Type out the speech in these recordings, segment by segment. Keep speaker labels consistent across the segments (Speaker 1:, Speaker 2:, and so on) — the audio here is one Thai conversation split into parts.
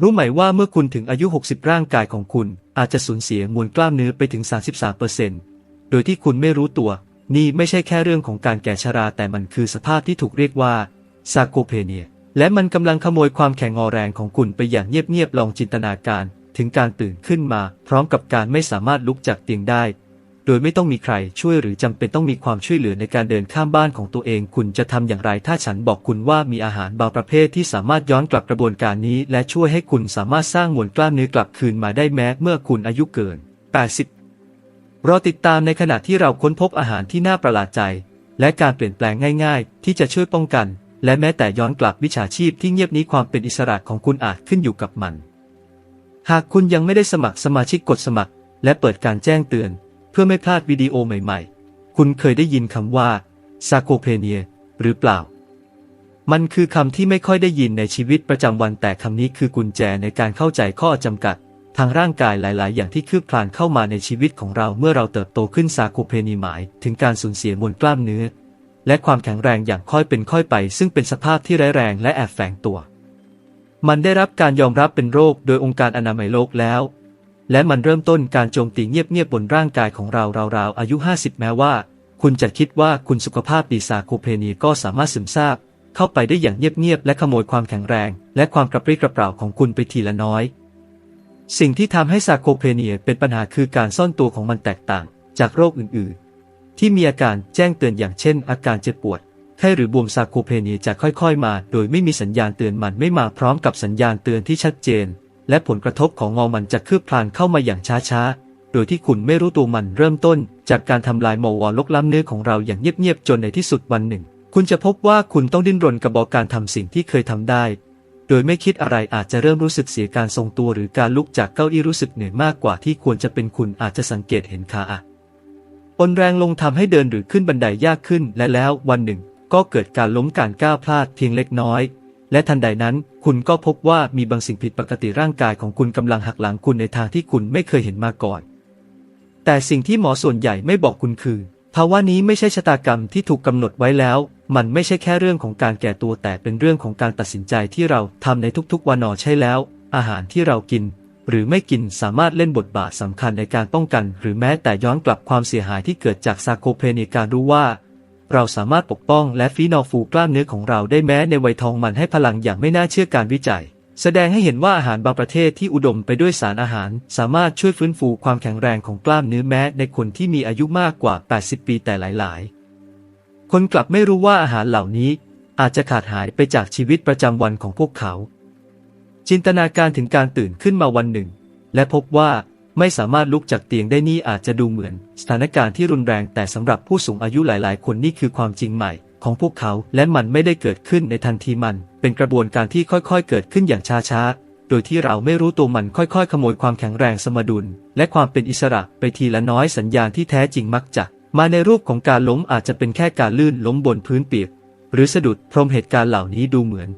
Speaker 1: รู้ไหมว่าเมื่อคุณถึงอายุ 60 ร่างกายของคุณ อาจจะสูญเสียมวลกล้ามเนื้อไปถึง 33%โดยที่คุณไม่รู้ตัว นี่ไม่ใช่แค่เรื่องของการแก่ชราแต่มันคือสภาพที่ถูกเรียกว่าซาโกเพเนีย และมันกำลังขโมยความแข็งอแรงของคุณไปอย่างเงียบๆลองจินตนาการ ถึงการตื่นขึ้นมา พร้อมกับการไม่สามารถลุกจากเตียงได้ ดยไม่ต้องมีใครช่วยหรือจำเป็นต้องมีความช่วยเหลือในการเดินข้ามบ้านของตัวเอง คุณจะทำอย่างไรถ้าฉันบอกคุณว่ามีอาหารบางประเภทที่สามารถย้อนกลับกระบวนการนี้ และช่วยให้คุณสามารถสร้างมวลกล้ามเนื้อกลับคืนมาได้แม้เมื่อคุณอายุเกิน 80 รอติดตามในขณะที่เราค้นพบอาหารที่น่าประหลาดใจ และการเปลี่ยนแปลงง่าย ๆ ที่จะช่วยป้องกัน และแม้แต่ย้อนกลับวิชาชีพที่เงียบนี้ความเป็นอิสระของคุณอาจขึ้นอยู่กับมัน หากคุณยังไม่ได้สมัครสมาชิกกดสมัคร และเปิดการแจ้งเตือน เพื่อไม่พลาดวิดีโอใหม่ๆ คุณเคยได้ยินคำว่าซาโคเพเนียหรือเปล่า มันคือคำที่ไม่ค่อยได้ยินในชีวิตประจำวันแต่คำนี้คือกุญแจในการเข้าใจข้อจำกัด ทางร่างกายหลาย ๆ อย่างที่คืบคลานเข้ามาในชีวิตของเราเมื่อเราเติบโตขึ้นซาโคเพนีหมาย ถึงการสูญเสียมวลกล้ามเนื้อ และความแข็งแรงอย่างค่อยเป็นค่อยไป ซึ่งเป็นสภาพที่ร้ายแรงและแอบแฝงตัว มันได้รับการยอมรับเป็นโรคโดยองค์การอนามัยโลกแล้ว และมันเริ่มต้นการโจมตีเงียบๆบนร่างกายของเราราวๆอายุ 50 แม้ว่า คุณจะคิดว่าคุณสุขภาพดีซาโคเพนีก็สามารถซึมซาบเข้าไปได้อย่างเงียบๆและขโมยความแข็งแรง และความกระปรี้กระเปร่าของคุณไปทีละน้อย สิ่งที่ทำให้ซาโคเพเนียเป็นปัญหาคือการซ่อนตัวของมันแตกต่าง จากโรคอื่นๆ ที่มีอาการแจ้งเตือนอย่างเช่น อาการเจ็บปวดไข้หรือบวมซาโคเพเนียจะค่อยๆ มา โดยไม่มีสัญญาณเตือนมันไม่มาพร้อมกับสัญญาณเตือนที่ชัดเจน และผลกระทบของงอมันจะคืบคลานเข้ามาอย่างช้าๆ โดยที่คุณไม่รู้ตัวมันเริ่มต้น จากการทำลายมอวลกล้ามเนื้อของเราอย่างเงียบๆจนในที่สุดวันหนึ่ง คุณจะพบว่าคุณต้องดิ้นรนกับบอกการทำสิ่งที่เคยทำได้ โดยไม่คิดอะไรอาจจะเริ่มรู้สึกเสียการทรงตัวหรือการลุกจากเก้าอี้รู้สึกเหนื่อยมากกว่าที่ควรจะเป็นคุณอาจจะสังเกตเห็นขาอะอ่อนแรงลงทำให้เดินหรือขึ้นบันไดยากขึ้นและแล้ววันหนึ่ง ก็เกิดการล้มการก้าวพลาดเพียงเล็กน้อย และทันใดนั้น คุณก็พบว่ามีบางสิ่งผิดปกติร่างกายของคุณกำลังหักหลังคุณในทางที่คุณไม่เคยเห็นมาก่อน แต่สิ่งที่หมอส่วนใหญ่ไม่บอกคุณคือ ภาวะนี้ไม่ใช่ชะตากรรมที่ถูกกำหนดไว้แล้ว มันไม่ใช่แค่เรื่องของการแก่ตัวแต่เป็นเรื่องของการตัดสินใจที่เราทำในทุกๆวันนอใช่แล้ว อาหารที่เรากิน หรือไม่กินสามารถเล่นบทบาทสำคัญในการป้องกัน หรือแม้แต่ย้อนกลับความเสียหายที่เกิดจากซาโคเพเนการรู้ว่า เราสามารถปกป้องและฟีนอลฟูกล้ามเนื้อของเราได้แม้ในวัยทองมันให้พลังอย่างไม่น่าเชื่อการวิจัย แสดงให้เห็นว่าอาหารบางประเทศที่อุดมไปด้วยสารอาหาร สามารถช่วยฟื้นฟูความแข็งแรงของกล้ามเนื้อแม้ในคนที่มีอายุมากกว่า 80 ปีแต่หลาย ๆ คนกลับไม่รู้ว่าอาหารเหล่านี้ อาจจะขาดหายไปจากชีวิตประจำวันของพวกเขา จินตนาการถึงการตื่นขึ้นมาวันหนึ่ง และพบว่า ไม่สามารถลุกจากเตียงได้นี่อาจจะดูเหมือน สถานการณ์ที่รุนแรงแต่สำหรับผู้สูงอายุหลาย ๆ คนนี่คือความจริงใหม่ ของพวกเขาและมันไม่ได้เกิดขึ้นในทันทีมัน เป็นกระบวนการที่ค่อยๆ เกิดขึ้นอย่างช้าๆโดยที่เราไม่รู้ตัวมันค่อยๆ ขโมยความแข็งแรงสมดุล และความเป็นอิสระไปทีละน้อยสัญญาณที่แท้จริงมักจะ มาในรูปของการล้มอาจจะเป็นแค่การลื่นล้มบนพื้นเปียก หรือสะดุดพรมเหตุการณ์เหล่านี้ดูเหมือน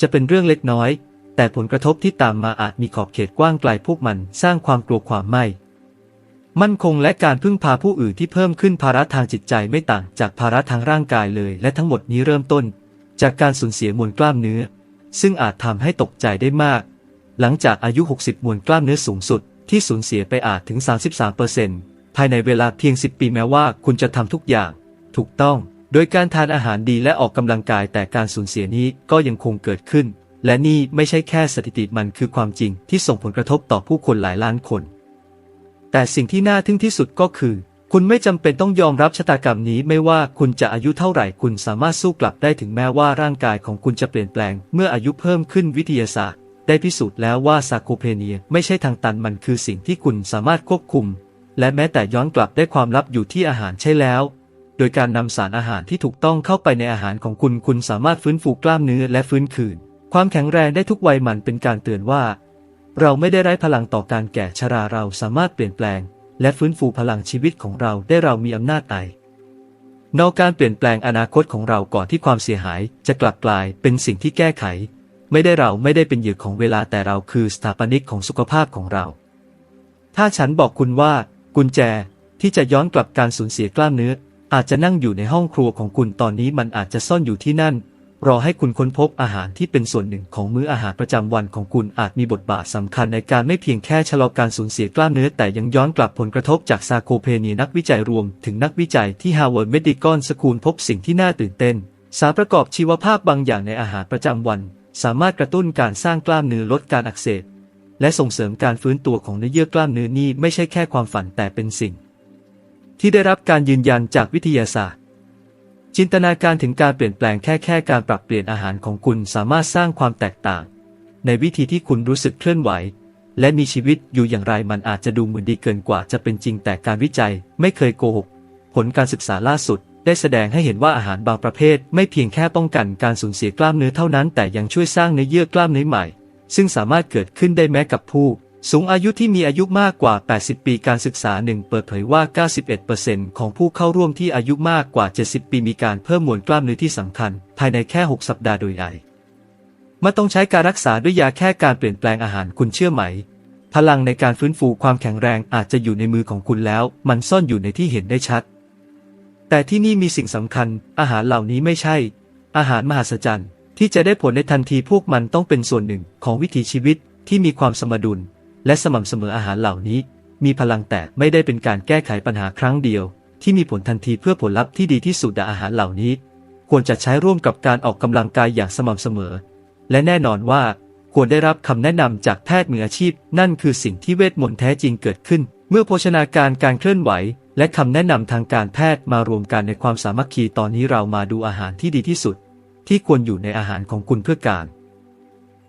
Speaker 1: จะเป็นเรื่องเล็กน้อย แต่ผลกระทบที่ตามมาอาจมีขอบเขตกว้างไกลพวกมันสร้างความกลัวความไม่ มั่นคงและการพึ่งพาผู้อื่นที่เพิ่มขึ้นภาระทางจิตใจไม่ต่างจากภาระทางร่างกายเลย และทั้งหมดนี้เริ่มต้น จากการสูญเสียมวลกล้ามเนื้อ ซึ่งอาจทำให้ตกใจได้มาก หลังจากอายุ 60 มวลกล้ามเนื้อสูงสุด ที่สูญเสียไปอาจถึง 33%ภายในเวลาเพียง 10 ปีแม้ว่าคุณจะทำทุกอย่าง ถูกต้อง โดยการทานอาหารดีและออกกำลังกายแต่การสูญเสียนี้ก็ยังคงเกิดขึ้น และนี่ไม่ใช่แค่สถิติมันคือความจริงที่ส่งผลกระทบต่อผู้คนหลายล้านคน แต่สิ่งที่น่าทึ่งที่สุดก็คือ คุณไม่จำเป็นต้องยอมรับชะตากรรมนี้ไม่ว่าคุณจะอายุเท่าไหร่คุณสามารถสู้กลับได้ถึงแม้ว่าร่างกายของคุณจะเปลี่ยนแปลง เมื่ออายุเพิ่มขึ้นวิทยาศาสตร์ ได้พิสูจน์แล้วว่าซาโคเพเนียไม่ใช่ทางตันมันคือสิ่งที่คุณสามารถควบคุม และแม้แต่ย้อนกลับได้ความลับอยู่ที่อาหารใช่แล้วโดยการนำสารอาหารที่ถูกต้องเข้าไปในอาหารของคุณ คุณสามารถฟื้นฟูกล้ามเนื้อและฟื้นคืน ความแข็งแรงได้ทุกวัยมันเป็นการเตือนว่า เราไม่ได้ไร้พลังต่อการแก่ชราเราสามารถเปลี่ยนแปลง และฟื้นฟูพลังชีวิตของเราได้เรามีอำนาจไอนอกการเปลี่ยนแปลงอนาคตของเราก่อนที่ความเสียหาย จะกลับกลายเป็นสิ่งที่แก้ไข ไม่ได้เราไม่ได้เป็นเหยื่อของเวลาแต่เราคือสถาปนิกของสุขภาพของเรา ถ้าฉันบอกคุณว่า กุญแจที่จะย้อนกลับการสูญเสียกล้ามเนื้อ อาจจะนั่งอยู่ในห้องครัวของคุณตอนนี้มันอาจจะซ่อนอยู่ที่นั่น รอให้คุณค้นพบอาหารที่เป็นส่วนหนึ่งของมื้ออาหารประจำวันของคุณอาจมีบทบาทสำคัญในการไม่เพียงแค่ชะลอการสูญเสียกล้ามเนื้อแต่ยังย้อนกลับผลกระทบจากซาโคเพเนียนักวิจัยรวมถึงนักวิจัยที่ Harvard Medical School พบสิ่งที่น่าตื่นเต้น สารประกอบชีวภาพบางอย่างในอาหารประจำวัน สามารถกระตุ้นการสร้างกล้ามเนื้อลดการอักเสบและส่งเสริมการฟื้นตัวของเนื้อเยื่อกล้ามเนื้อนี่ไม่ใช่แค่ความฝันแต่เป็นสิ่ง ที่ได้รับการยืนยันจากวิทยาศาสตร์ จินตนาการถึงการเปลี่ยนแปลงแค่แค่การปรับเปลี่ยนอาหารของคุณสามารถสร้างความแตกต่าง ในวิธีที่คุณรู้สึกเคลื่อนไหว และมีชีวิตอยู่อย่างไรมันอาจจะดูเหมือนดีเกินกว่าจะเป็นจริงแต่การวิจัยไม่เคยโกหก ผลการศึกษาล่าสุด ได้แสดงให้เห็นว่าอาหารบางประเภท ไม่เพียงแค่ป้องกันการสูญเสียกล้ามเนื้อเท่านั้น แต่ยังช่วยสร้างเนื้อเยื่อกล้ามเนื้อใหม่ ซึ่งสามารถเกิดขึ้นได้แม้กับผู้ สูงอายุที่มีอายุมากกว่า 80 ปีการศึกษาหนึ่งเปิดเผยว่า 91%ของผู้เข้าร่วมที่อายุมากกว่า 70 ปีมีการเพิ่มมวลกล้ามเนื้อที่สำคัญ ภายในแค่ 6 สัปดาห์โดยใหญ่ม่ต้องใช้การรักษาด้วยยาแค่การเปลี่ยนแปลงอาหารคุณเชื่อไหม พลังในการฟื้นฟูความแข็งแรงอาจจะอยู่ในมือของคุณแล้ว มันซ่อนอยู่ในที่เห็นได้ชัด แต่ที่นี่มีสิ่งสำคัญ อาหารเหล่านี้ไม่ใช่ อาหารมหัศจรรย์ ที่จะได้ผลในทันทีพวกมันต้องเป็นส่วนหนึ่งของวิถีชีวิตที่มีความสมดุล และสม่ำเสมออาหารเหล่านี้ มีพลังแต่ไม่ได้เป็นการแก้ไขปัญหาครั้งเดียว ที่มีผลทันทีเพื่อผลลัพธ์ที่ดีที่สุดแต่อาหารเหล่านี้ ควรจะใช้ร่วมกับการออกกำลังกายอย่างสม่ำเสมอ และแน่นอนว่า ควรได้รับคำแนะนำจากแพทย์มืออาชีพ นั่นคือสิ่งที่เวทมนต์แท้จริงเกิดขึ้น เมื่อโภชนาการการเคลื่อนไหว และคำแนะนำทางการแพทย์มารวมกันในความสามัคคีตอนนี้เรามาดูอาหารที่ดีที่สุด ที่ควรอยู่ในอาหารของคุณเพื่อการ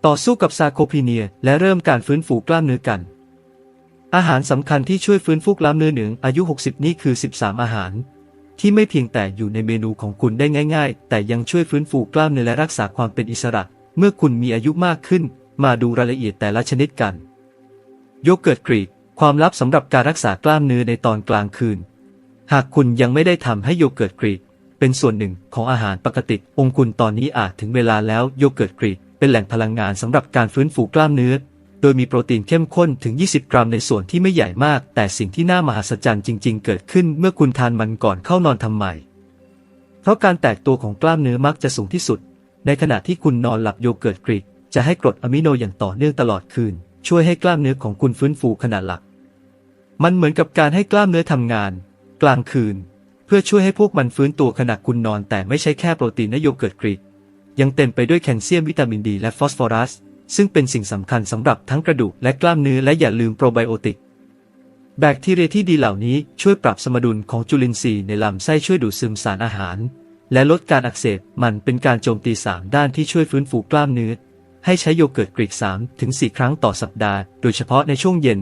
Speaker 1: ต่อสู้กับซาโคพีเนีย และเริ่มการฟื้นฟูกล้ามเนื้อกัน อาหารสำคัญที่ช่วยฟื้นฟูกล้ามเนื้อหนึ่งอายุ 60 นี่คือ 13 อาหาร ที่ไม่เพียงแต่อยู่ในเมนูของคุณได้ง่าย ๆ แต่ยังช่วยฟื้นฟูกล้ามเนื้อและรักษาความเป็นอิสระ เมื่อคุณมีอายุมากขึ้น มาดูรายละเอียดแต่ละชนิดกัน โยเกิร์ตกรีก ความลับสำหรับการรักษากล้ามเนื้อในตอนกลางคืน หากคุณยังไม่ได้ทำให้โยเกิร์ตกรีกเป็นส่วนหนึ่งของอาหารปกติ องคุณตอนนี้อาจถึงเวลาแล้วโยเกิร์ตกรีก เป็นแหล่งพลังงานสำหรับการฟื้นฟูกล้ามเนื้อ โดยมีโปรตีนเข้มข้นถึง 20 กรัมในส่วนที่ไม่ใหญ่มาก แต่สิ่งที่น่ามหัศจรรย์จริง ๆ เกิดขึ้นเมื่อคุณทานมันก่อนเข้านอนทำไม เพราะการแตกตัวของกล้ามเนื้อมักจะสูงที่สุด ในขณะที่คุณนอนหลับโยเกิร์ตกรีกจะให้กรดอะมิโนอย่างต่อเนื่องตลอดคืน ช่วยให้กล้ามเนื้อของคุณฟื้นฟูขนาดหลัก มันเหมือนกับการให้กล้ามเนื้อทำงาน กลางคืน เพื่อช่วยให้พวกมันฟื้นตัวขณะคุณนอนแต่ไม่ใช่แค่โปรตีนและโยเกิร์ตกรีก ยังเต็มไปด้วยแคลเซียมวิตามินดีและฟอสฟอรัส ซึ่งเป็นสิ่งสำคัญสำหรับทั้งกระดูกและกล้ามเนื้อและอย่าลืมโปรไบโอติก แบคทีเรียที่ดีเหล่านี้ช่วยปรับสมดุลของจุลินทรีย์ในลำไส้ช่วยดูดซึมสารอาหาร และลดการอักเสบมันเป็นการโจมตีสามด้านที่ช่วยฟื้นฟูกล้ามเนื้อ ให้ใช้โยเกิร์ตกรีก3ถึง4ครั้งต่อสัปดาห์ โดยเฉพาะในช่วงเย็น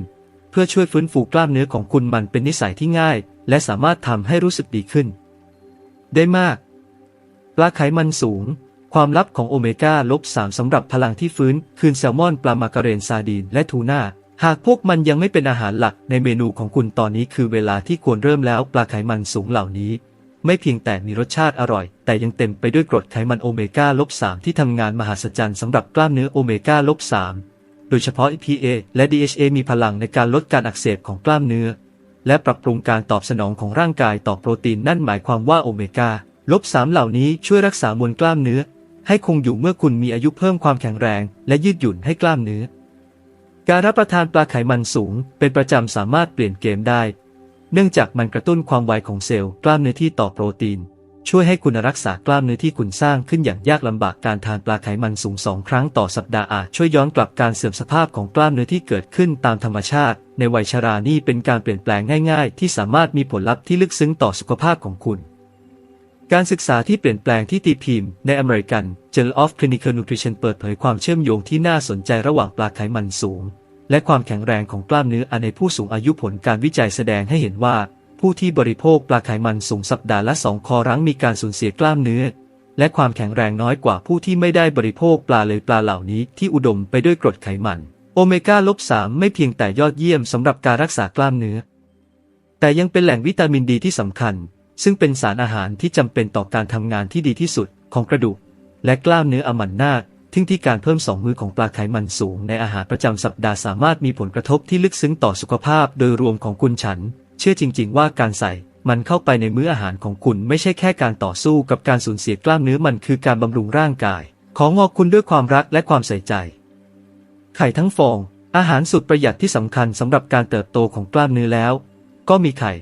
Speaker 1: เพื่อช่วยฟื้นฟูกล้ามเนื้อของคุณมันเป็นนิสัยที่ง่าย และสามารถทำให้รู้สึกดีขึ้น ได้มากปลาไขมันสูง ความลับของโอเมก้าลบ3สำหรับพลังที่ฟื้น คืนแซลมอนปลามาการเรนซาดีนและทูน่า หากพวกมันยังไม่เป็นอาหารหลักในเมนูของคุณตอนนี้คือเวลาที่ควรเริ่มแล้วปลาไขมันสูงเหล่านี้ ไม่เพียงแต่มีรสชาติอร่อย แต่ยังเต็มไปด้วยกรดไขมันโอเมก้าลบ3ที่ทำงานมหัศจรรย์สำหรับกล้ามเนื้อโอเมก้าลบ3โดยเฉพาะ EPA และ DHA มีพลังในการลดการอักเสบของกล้ามเนื้อ และปรับปรุงการตอบสนองของร่างกายต่อโปรตีนนั่นหมายความว่าโอเมก้าลบ3เหล่านี้ช่วยรักษามวลกล้ามเนื้อ ให้คงอยู่เมื่อคุณมีอายุเพิ่มความแข็งแรง และยืดหยุ่นให้กล้ามเนื้อ การรับประทานปลาไขมันสูง เป็นประจำสามารถเปลี่ยนเกมได้ เนื่องจากมันกระตุ้นความไวของเซลล์กล้ามเนื้อที่ต่อโปรตีน ช่วยให้คุณรักษากล้ามเนื้อที่คุณสร้างขึ้นอย่างยากลำบากการทานปลาไขมันสูงสองครั้งต่อสัปดาห์อาจช่วยย้อนกลับการเสื่อมสภาพของกล้ามเนื้อที่เกิดขึ้นตามธรรมชาติ ในวัยชรานี่เป็นการเปลี่ยนแปลงง่าย ๆ ที่สามารถมีผลลัพธ์ที่ลึกซึ้งต่อสุขภาพของคุณ การศึกษาที่เปลี่ยนแปลงที่ตีพิมพ์ใน American Journal of Clinical Nutrition เปิดเผยความเชื่อมโยงที่น่าสนใจระหว่างปลาไขมันสูง และความแข็งแรงของกล้ามเนื้ออันในผู้สูงอายุผลการวิจัยแสดงให้เห็นว่า ผู้ที่บริโภคปลาไขมันสูงสัปดาห์ละสองคอรั้งมีการสูญเสียกล้ามเนื้อ และความแข็งแรงน้อยกว่าผู้ที่ไม่ได้บริโภคปลาเลยปลาเหล่านี้ที่อุดมไปด้วยกรดไขมัน โอเมก้าลบ3ไม่เพียงแต่ยอดเยี่ยมสำหรับการรักษากล้ามเนื้อ แต่ยังเป็นแหล่งวิตามินดีที่สำคัญ ซึ่งเป็นสารอาหารที่จำเป็นต่อการทำงานที่ดีที่สุดของกระดูก และกล้ามเนื้ออมันนาทิ้งที่การเพิ่มสองมือของปลาไขมันสูงในอาหารประจำสัปดาห์สามารถมีผลกระทบที่ลึกซึ้งต่อสุขภาพโดยรวมของคุณฉัน เชื่อจริง ๆ ว่าการใส่มันเข้าไปในมื้ออาหารของคุณไม่ใช่แค่การต่อสู้กับการสูญเสียกล้ามเนื้อมันคือการบำรุงร่างกาย ของงอคุณด้วยความรักและความใส่ใจ ไข่ทั้งฟอง อาหารสุดประหยัดที่สำคัญสำหรับการเติบโตของกล้ามเนื้อแล้ว ก็มีไข่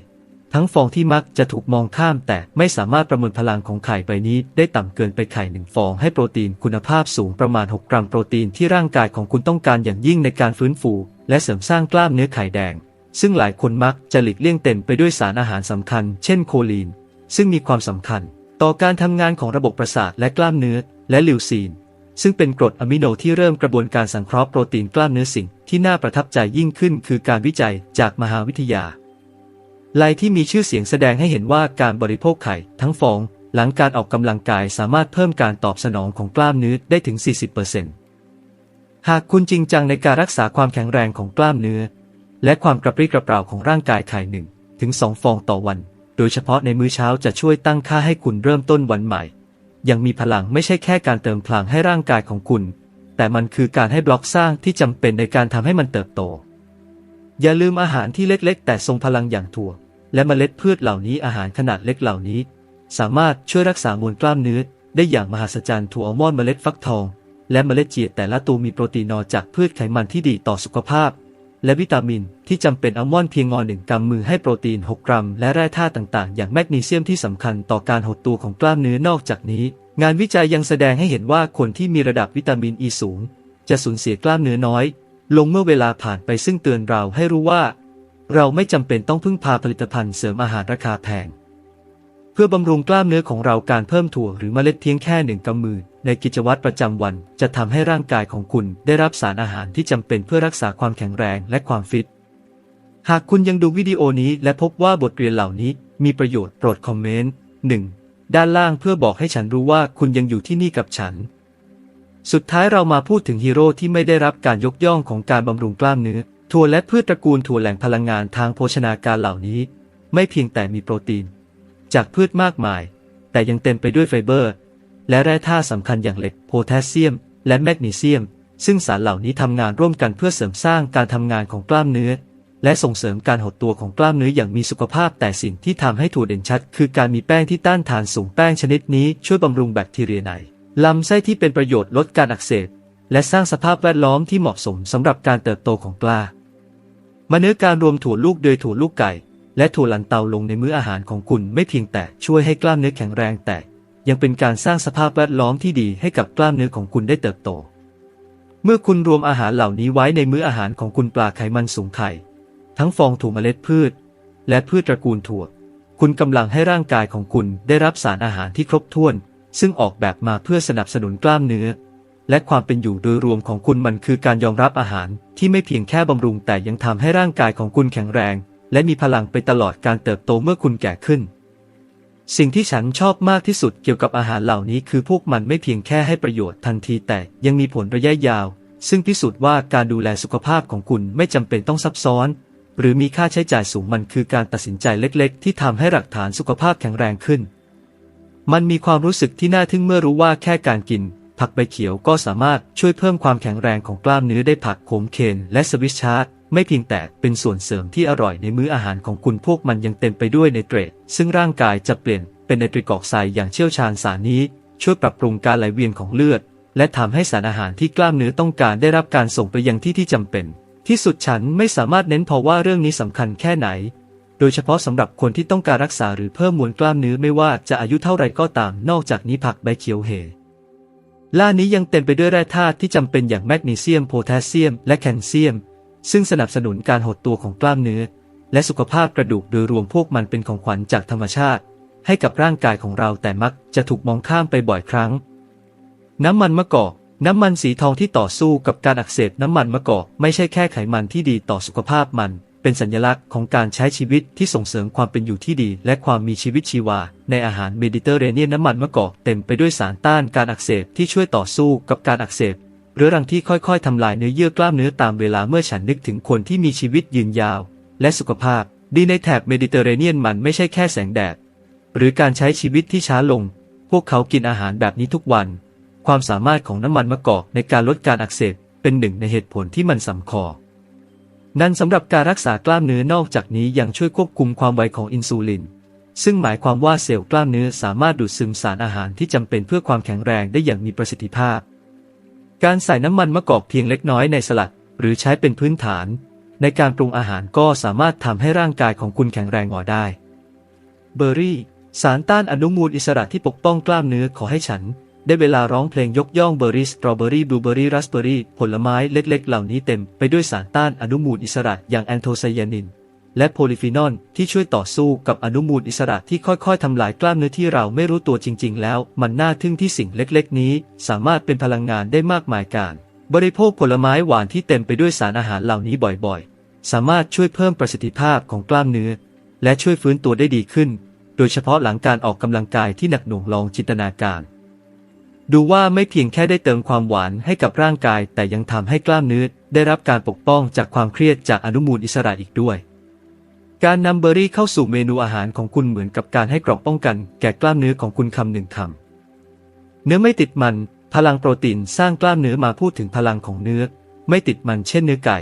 Speaker 1: ทั้งฟองที่มักจะถูกมองข้ามแต่ไม่สามารถประเมินพลังของไข่ใบนี้ได้ต่ำเกินไปไข่หนึ่งฟองให้โปรตีนคุณภาพสูงประมาณ 6 กรัมโปรตีนที่ร่างกายของคุณต้องการอย่างยิ่งในการฟื้นฟู และเสริมสร้างกล้ามเนื้อไข่แดง ซึ่งหลายคนมักจะหลีกเลี่ยงเต็มไปด้วยสารอาหารสำคัญ เช่นโคลีน ซึ่งมีความสำคัญ ต่อการทำงานของระบบประสาทและกล้ามเนื้อ และลิวซีน ซึ่งเป็นกรดอะมิโนที่เริ่มกระบวนการสังเคราะห์โปรตีนกล้ามเนื้อสิ่งที่น่าประทับใจยิ่งขึ้น คือการวิจัยจากมหาวิทยาลัย ลายที่มีชื่อเสียงแสดงให้เห็นว่าการบริโภคไข่ ทั้งฟอง หลังการออกกำลังกายสามารถเพิ่มการตอบสนองของกล้ามเนื้อได้ถึง 40%หากคุณจริงจังในการรักษาความแข็งแรงของกล้ามเนื้อ และความกระปรี้กระเปร่าของร่างกายไข่หนึ่งถึง2ฟองต่อวัน โดยเฉพาะในมื้อเช้าจะช่วยตั้งค่าให้คุณเริ่มต้นวันใหม่ ยังมีพลังไม่ใช่แค่การเติมพลังให้ร่างกายของคุณ แต่มันคือการให้บล็อกสร้างที่จำเป็นในการทำให้มันเติบโต อย่าลืมอาหารที่เล็กๆ แต่ทรงพลังอย่างถั่ว และเมล็ดพืชเหล่านี้อาหารขนาดเล็กเหล่านี้ สามารถช่วยรักษามวลกล้ามเนื้อ ได้อย่างมหัศจรรย์ถั่วอัลมอนด์เมล็ดฟักทอง และเมล็ดเจียแต่ละตัวมีโปรตีนนอจากพืชไขมันที่ดีต่อสุขภาพ และวิตามินที่จำเป็นอัลมอนด์เพียงงอหนึ่งกำมือให้โปรตีน 6 กรัม และแร่ธาตุต่างๆ อย่างแมกนีเซียมที่สำคัญต่อการหดตัวของกล้ามเนื้อนอกจากนี้ งานวิจัยยังแสดงให้เห็นว่าคนที่มีระดับวิตามินอ e ีสูง จะสูญเสียกล้ามเนื้อน้อย ลงเมื่อเวลาผ่านไปซึ่งเตือนเราให้รู้ว่า เราไม่จำเป็นต้องพึ่งพาผลิตภัณฑ์เสริมอาหารราคาแพง เพื่อบำรุงกล้ามเนื้อของเราการเพิ่มถั่วหรือเมล็ดเพียงแค่หนึ่งกำมือ ในกิจวัตรประจำวัน จะทำให้ร่างกายของคุณได้รับสารอาหารที่จำเป็นเพื่อรักษาความแข็งแรงและความฟิต หากคุณยังดูวิดีโอนี้และพบว่าบทเรียนเหล่านี้มีประโยชน์โปรดคอมเมนต์ 1. ด้านล่างเพื่อบอกให้ฉันรู้ว่าคุณยังอยู่ที่นี่กับฉัน สุดท้ายเรามาพูดถึงฮีโร่ที่ไม่ได้รับการยกย่องของการบำรุงกล้ามเนื้อ ถั่วและพืชตระกูลถั่วแหล่งพลังงานทางโภชนาการเหล่านี้ ไม่เพียงแต่มีโปรตีน จากพืชมากมาย แต่ยังเต็มไปด้วยไฟเบอร์ และแร่ธาตุสำคัญอย่างเหล็กโพแทสเซียม และแมกนีเซียม ซึ่งสารเหล่านี้ทำงานร่วมกันเพื่อเสริมสร้างการทำงานของกล้ามเนื้อ และส่งเสริมการหดตัวของกล้ามเนื้ออย่างมีสุขภาพ แต่สิ่งที่ทำให้ถั่วเด่นชัด คือการมีแป้งที่ต้านทานสูงแป้งชนิดนี้ช่วยบำรุงแบคทีเรียในลำไส้ที่เป็นประโยชน์ลดการอักเสบ และสร้างสภาพแวดล้อมที่เหมาะสมสำหรับการเติบโตของกล้ามาเนื้อการรวมถั่วลูกโดยถั่วลูกไก่ และถั่วลันเตาลงในมื้ออาหารของคุณไม่เพียงแต่ช่วยให้กล้ามเนื้อแข็งแรงแต่ยังเป็นการสร้างสภาพแวดล้อมที่ดีให้กับกล้ามเนื้อของคุณได้เติบโต เมื่อคุณรวมอาหารเหล่านี้ไว้ในมื้ออาหารของคุณปลาไขมันสูงไข่ ทั้งฟองถั่วเมล็ดพืช และพืชตระกูลถั่ว คุณกำลังให้ร่างกายของคุณได้รับสารอาหารที่ครบถ้วน ซึ่งออกแบบมาเพื่อสนับสนุนกล้ามเนื้อ และความเป็นอยู่โดยรวมของคุณมันคือการยอมรับอาหารที่ไม่เพียงแค่บำรุงแต่ยังทำให้ร่างกายของคุณแข็งแรง และมีพลังไปตลอดการเติบโตเมื่อคุณแก่ขึ้น สิ่งที่ฉันชอบมากที่สุดเกี่ยวกับอาหารเหล่านี้คือพวกมันไม่เพียงแค่ให้ประโยชน์ทันทีแต่ยังมีผลระยะยาว ซึ่งพิสูจน์ว่าการดูแลสุขภาพของคุณไม่จำเป็นต้องซับซ้อน หรือมีค่าใช้จ่ายสูงมันคือการตัดสินใจเล็ก ๆ ที่ทำให้หลักฐานสุขภาพแข็งแรงขึ้น มันมีความรู้สึกที่น่าทึ่งเมื่อรู้ว่าแค่การกิน ผักใบเขียวก็สามารถช่วยเพิ่มความแข็งแรงของกล้ามเนื้อได้ผักโขมเคนและสวิชชาร์ดไม่เพียงแต่เป็นส่วนเสริมที่อร่อยในมื้ออาหารของคุณพวกมันยังเต็มไปด้วยไนเตรตซึ่งร่างกายจะเปลี่ยนเป็นไนตริกอกไซด์อย่างเชี่ยวชาญสารนี้ ช่วยปรับปรุงการไหลเวียนของเลือด และทำให้สารอาหารที่กล้ามเนื้อต้องการได้รับการส่งไปยังที่ที่จำเป็น ที่สุดฉันไม่สามารถเน้นพอว่าเรื่องนี้สำคัญแค่ไหน โดยเฉพาะสำหรับคนที่ต้องการรักษาหรือเพิ่มมวลกล้ามเนื้อไม่ว่าจะอายุเท่าไรก็ตาม นอกจากนี้ผักใบเขียวเฮ ล่านี้ยังเต็มไปด้วยแร่ธาตุที่จำเป็นอย่างแมกนีเซียมโพแทสเซียม และแคลเซียม ซึ่งสนับสนุนการหดตัวของกล้ามเนื้อ และสุขภาพกระดูกโดยรวมพวกมันเป็นของขวัญจากธรรมชาติ ให้กับร่างกายของเราแต่มักจะถูกมองข้ามไปบ่อยครั้ง น้ำมันมะกอกน้ำมันสีทองที่ต่อสู้กับการอักเสบน้ำมันมะกอกไม่ใช่แค่ไขมันที่ดีต่อสุขภาพมัน เป็นสัญลักษณ์ของการใช้ชีวิตที่ส่งเสริมความเป็นอยู่ที่ดี และความมีชีวิตชีวา ในอาหารเมดิเตอร์เรเนียนน้ำมันมะกอกเต็มไปด้วยสารต้านการอักเสบที่ช่วยต่อสู้กับการอักเสบเรื้อรังที่ค่อยๆทำลายเนื้อเยื่อกล้ามเนื้อตามเวลาเมื่อฉันนึกถึงคนที่มีชีวิตยืนยาว และสุขภาพ ดีในแถบเมดิเตอร์เรเนียนมันไม่ใช่แค่แสงแดดหรือการใช้ชีวิตที่ช้าลง พวกเขากินอาหารแบบนี้ทุกวัน ความสามารถของน้ำมันมะกอกในการลดการอักเสบเป็นหนึ่งในเหตุผลที่มันสำคอ นั่นสำหรับการรักษากล้ามเนื้อนอกจากนี้ยังช่วยควบคุมความไวของอินซูลิน ซึ่งหมายความว่าเซลล์กล้ามเนื้อสามารถดูดซึมสารอาหารที่จำเป็นเพื่อความแข็งแรงได้อย่างมีประสิทธิภาพ การใส่น้ำมันมะกอกเพียงเล็กน้อยในสลัด หรือใช้เป็นพื้นฐาน ในการปรุงอาหารก็สามารถทำให้ร่างกายของคุณแข็งแรงกว่าได้ เบอร์รี่ สารต้านอนุมูลอิสระที่ปกป้องกล้ามเนื้อขอให้ฉัน ได้เวลาร้องเพลงยกย่องเบอร์รี่สตรอเบอรี่บลูเบอรี่ราสเบอร์รี่ผลไม้เล็กๆ เหล่านี้เต็มไปด้วยสารต้านอนุมูลอิสระอย่างแอนโทไซยานิน และโพลิฟีนอลที่ช่วยต่อสู้กับอนุมูลอิสระที่ค่อยๆ ทำลายกล้ามเนื้อที่เราไม่รู้ตัวจริง ๆ แล้ว มันน่าทึ่งที่สิ่งเล็กๆ นี้ สามารถเป็นพลังงานได้มากมายการ บริโภคผลไม้หวานที่เต็มไปด้วยสารอาหารเหล่านี้บ่อยๆ สามารถช่วยเพิ่มประสิทธิภาพของกล้ามเนื้อ และช่วยฟื้นตัวได้ดีขึ้น โดยเฉพาะหลังการออกกำลังกายที่หนักหน่วงลองจินตนาการ ดูว่าไม่เพียงแค่ได้เติมความหวานให้กับร่างกาย แต่ยังทำให้กล้ามเนื้อได้รับการปกป้องจากความเครียดจากอนุมูลอิสระอีกด้วย การนำเบอร์รี่เข้าสู่เมนูอาหารของคุณเหมือนกับการให้เกรอบป้องกัน แก่กล้ามเนื้อของคุณคำหนึ่งคำเนื้อไม่ติดมัน พลังโปรตีนสร้างกล้ามเนื้อมาพูดถึงพลังของเนื้อ ไม่ติดมันเช่นเนื้อไก่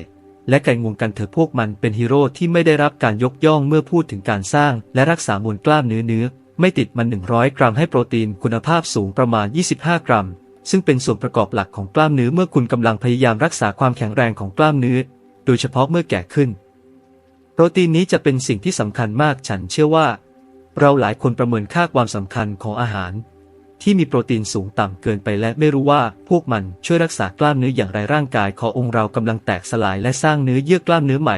Speaker 1: และไก่งวงกันเถอะพวกมันเป็นฮีโร่ที่ไม่ได้รับการยกย่องเมื่อพูดถึงการสร้าง และรักษามวลกล้ามเนื้อเนื้อ ไม่ติดมัน 100 กรัมให้โปรตีนคุณภาพสูงประมาณ 25 กรัม ซึ่งเป็นส่วนประกอบหลักของกล้ามเนื้อเมื่อคุณกำลังพยายามรักษาความแข็งแรงของกล้ามเนื้อ โดยเฉพาะเมื่อแก่ขึ้น โปรตีนนี้จะเป็นสิ่งที่สำคัญมากฉันเชื่อว่า เราหลายคนประเมินค่าความสำคัญของอาหาร ที่มีโปรตีนสูงต่ำเกินไปและไม่รู้ว่าพวกมันช่วยรักษากล้ามเนื้ออย่างไรร่างกายขององค์เรากำลังแตกสลายและสร้างเนื้อเยื่อกล้ามเนื้อใหม่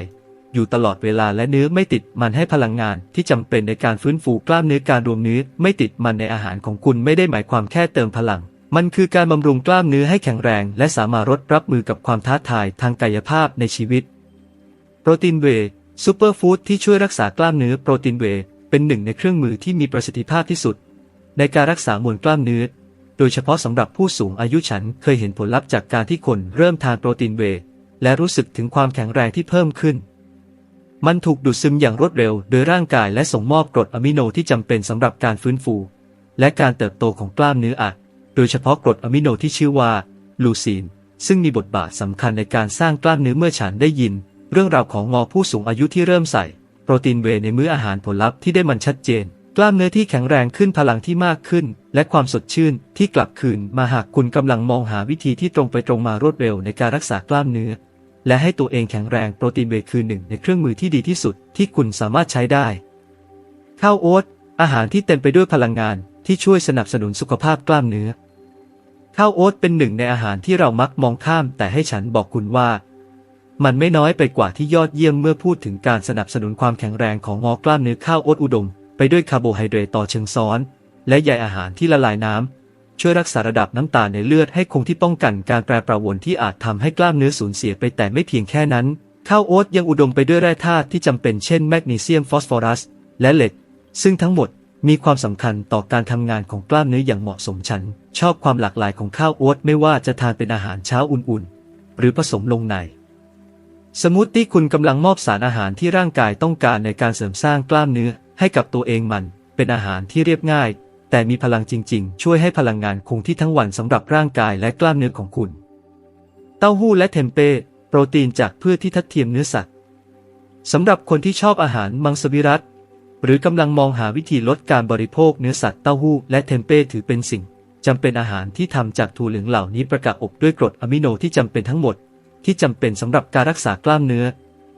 Speaker 1: อยู่ตลอดเวลาและเนื้อไม่ติดมันให้พลังงานที่จำเป็นในการฟื้นฟูกล้ามเนื้อการรวมเนื้อไม่ติดมันในอาหารของคุณไม่ได้หมายความแค่เติมพลัง มันคือการบำรุงกล้ามเนื้อให้แข็งแรง และสามารถรับมือกับความท้าทายทางกายภาพในชีวิต โปรตีนเวซูเปอร์ฟู้ดที่ช่วยรักษากล้ามเนื้อโปรตีนเวเป็นหนึ่งในเครื่องมือที่มีประสิทธิภาพที่สุด ในการรักษามวลกล้ามเนื้อ โดยเฉพาะสำหรับผู้สูงอายุฉันเคยเห็นผลลัพธ์จากการที่คนเริ่มทานโปรตีนเวและรู้สึกถึงความแข็งแรงที่เพิ่มขึ้น มันถูกดูดซึมอย่างรวดเร็ว โดยร่างกายและส่งมอบกรดอะมิโนที่จำเป็นสำหรับการฟื้นฟู และการเติบโตของกล้ามเนื้ออัด โดยเฉพาะกรดอะมิโนที่ชื่อว่าลูซีน ซึ่งมีบทบาทสำคัญในการสร้างกล้ามเนื้อเมื่อฉันได้ยิน เรื่องราวของงอผู้สูงอายุที่เริ่มใส่ โปรตีนเวในมื้ออาหารผลลัพธ์ที่ได้มันชัดเจน กล้ามเนื้อที่แข็งแรงขึ้นพลังที่มากขึ้น และความสดชื่นที่กลับคืนมาหากคุณกำลังมองหาวิธีที่ตรงไปตรงมารวดเร็วในการรักษากล้ามเนื้อ และให้ตัวเองแข็งแรงโปรตีนเวคือหนึ่งในเครื่องมือที่ดีที่สุดที่คุณสามารถใช้ได้ ข้าวโอ๊ตอาหารที่เต็มไปด้วยพลังงานที่ช่วยสนับสนุนสุขภาพกล้ามเนื้อ ข้าวโอ๊ตเป็นหนึ่งในอาหารที่เรามักมองข้าม แต่ให้ฉันบอกคุณว่า มันไม่น้อยไปกว่าที่ยอดเยี่ยมเมื่อพูดถึงการสนับสนุนความแข็งแรงของงอกล้ามเนื้อข้าวโอ๊ตอุดม ไปด้วยคาร์โบไฮเดรตต่อเชิงซ้อน และใยอาหารที่ละลายน้ำ ช่วยรักษาระดับน้ำตาลในเลือดให้คงที่ป้องกันการแปรปรวนที่อาจทำให้กล้ามเนื้อสูญเสียไปแต่ไม่เพียงแค่นั้น ข้าวโอ๊ตยังอุดมไปด้วยแร่ธาตุที่จำเป็นเช่นแมกนีเซียมฟอสฟอรัส และเหล็ก ซึ่งทั้งหมดมีความสำคัญต่อการทำงานของกล้ามเนื้ออย่างเหมาะสมฉัน ชอบความหลากหลายของข้าวโอ๊ตไม่ว่าจะทานเป็นอาหารเช้าอุ่นๆ หรือผสมลงใน สมมติที่คุณกำลังมอบสารอาหารที่ร่างกายต้องการในการเสริมสร้างกล้ามเนื้อให้กับตัวเองมัน เป็นอาหารที่เรียบง่าย แต่มีพลังจริง ๆ ช่วยให้พลังงานคงที่ทั้งวันสำหรับร่างกายและกล้ามเนื้อของคุณ เต้าหู้และเทมเป้โปรตีนจากพืชที่ทัดเทียมเนื้อสัตว์สำหรับคนที่ชอบอาหารมังสวิรัตหรือกำลังมองหาวิธีลดการบริโภคเนื้อสัตว์เต้าหู้และเทมเป้ถือเป็นสิ่งจำเป็นอาหารที่ทำจากถั่วเหลืองเหล่านี้ประกอบด้วยกรดอะมิโนที่จำเป็นทั้งหมด ที่จำเป็นสำหรับการรักษากล้ามเนื้อ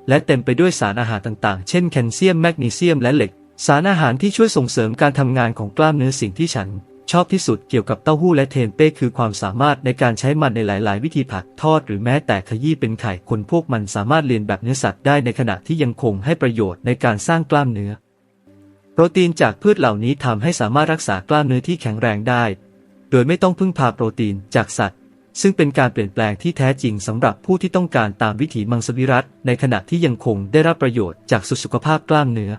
Speaker 1: และเต็มไปด้วยสารอาหารต่างๆ เช่นแคลเซียมแมกนีเซียมและเหล็ก สารอาหารที่ช่วยส่งเสริมการทำงานของกล้ามเนื้อสิ่งที่ฉัน ชอบที่สุดเกี่ยวกับเต้าหู้และเทมเป้คือความสามารถในการใช้มันในหลาย ๆ วิธีผัดทอดหรือแม้แต่ขยี้เป็นไข่คนพวกมันสามารถเรียนแบบเนื้อสัตว์ได้ในขณะที่ยังคงให้ประโยชน์ในการสร้างกล้ามเนื้อ โปรตีนจากพืชเหล่านี้ทำให้สามารถรักษากล้ามเนื้อที่แข็งแรงได้ โดยไม่ต้องพึ่งพาโปรตีนจากสัตว์ ซึ่งเป็นการเปลี่ยนแปลงที่แท้จริงสำหรับผู้ที่ต้องการตามวิถีมังสวิรัตในขณะที่ยังคงได้รับประโยชน์จากสุขภาพกล้ามเนื้อ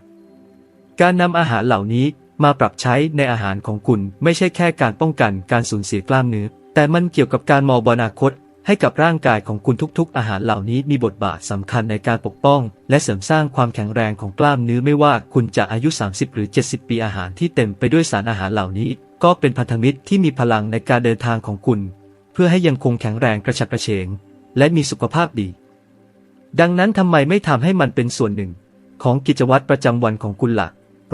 Speaker 1: การนำอาหารเหล่านี้มาปรับใช้ในอาหารของคุณไม่ใช่แค่การป้องกันการสูญเสียกล้ามเนื้อ แต่มันเกี่ยวกับการมองอนาคต ให้กับร่างกายของคุณทุกๆ อาหารเหล่านี้มีบทบาทสำคัญในการปกป้อง และเสริมสร้างความแข็งแรงของกล้ามเนื้อไม่ว่าคุณจะอายุ 30 หรือ 70 ปีอาหารที่เต็มไปด้วยสารอาหารเหล่านี้ ก็เป็นพันธมิตรที่มีพลังในการเดินทางของคุณ เพื่อให้ยังคงแข็งแรงกระฉับกระเฉง และมีสุขภาพดี ดังนั้นทำไมไม่ทำให้มันเป็นส่วนหนึ่ง ของกิจวัตรประจำวันของคุณละ่ะ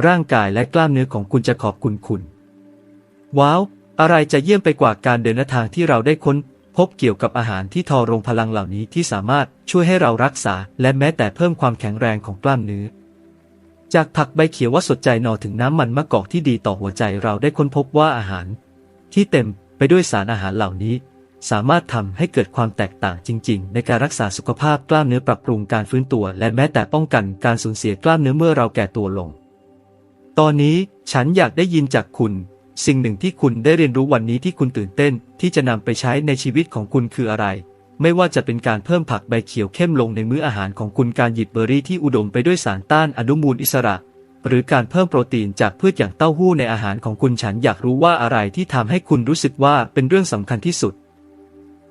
Speaker 1: ร่างกายและกล้ามเนื้อของคุณจะขอบคุณคุณ ว้าว อะไรจะเยี่ยมไปกว่าการเดินทางที่เราได้ค้น พบเกี่ยวกับอาหารที่ทอรงพลังเหล่านี้ที่สามารถช่วยให้เรารักษา และแม้แต่เพิ่มความแข็งแรงของกล้ามเนื้อ จากผักใบเขียวว่าสดใจนอถึงน้ำมันมะกอกที่ดีต่อหัวใจเราได้ค้นพบว่าอาหาร ที่เต็มไปด้วยสารอาหารเหล่านี้ สามารถทำให้เกิดความแตกต่างจริง ๆ ในการรักษาสุขภาพกล้ามเนื้อปรับปรุงการฟื้นตัว และแม้แต่ป้องกันการสูญเสียกล้ามเนื้อเมื่อเราแก่ตัวลง ตอนนี้ฉันอยากได้ยินจากคุณ สิ่งหนึ่งที่คุณได้เรียนรู้วันนี้ที่คุณตื่นเต้น ที่จะนำไปใช้ในชีวิตของคุณคืออะไร ไม่ว่าจะเป็นการเพิ่มผักใบเขียวเข้มลงในมื้ออาหารของคุณการหยิบเบอร์รี่ที่อุดมไปด้วยสารต้านอนุมูลอิสระ หรือการเพิ่มโปรตีนจากพืชอย่างเต้าหู้ในอาหารของคุณฉันอยากรู้ว่าอะไรที่ทำให้คุณรู้สึกว่าเป็นเรื่องสำคัญที่สุด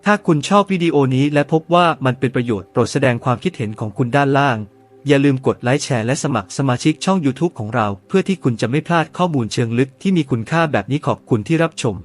Speaker 1: ถ้าคุณชอบวิดีโอนี้และพบว่ามันเป็นประโยชน์โปรดแสดงความคิดเห็นของคุณด้านล่าง อย่าลืมกดไลค์แชร์และสมัครสมาชิกช่อง YouTube ของเรา เพื่อที่คุณจะไม่พลาดข้อมูลเชิงลึกที่มีคุณค่าแบบนี้ขอบคุณที่รับชม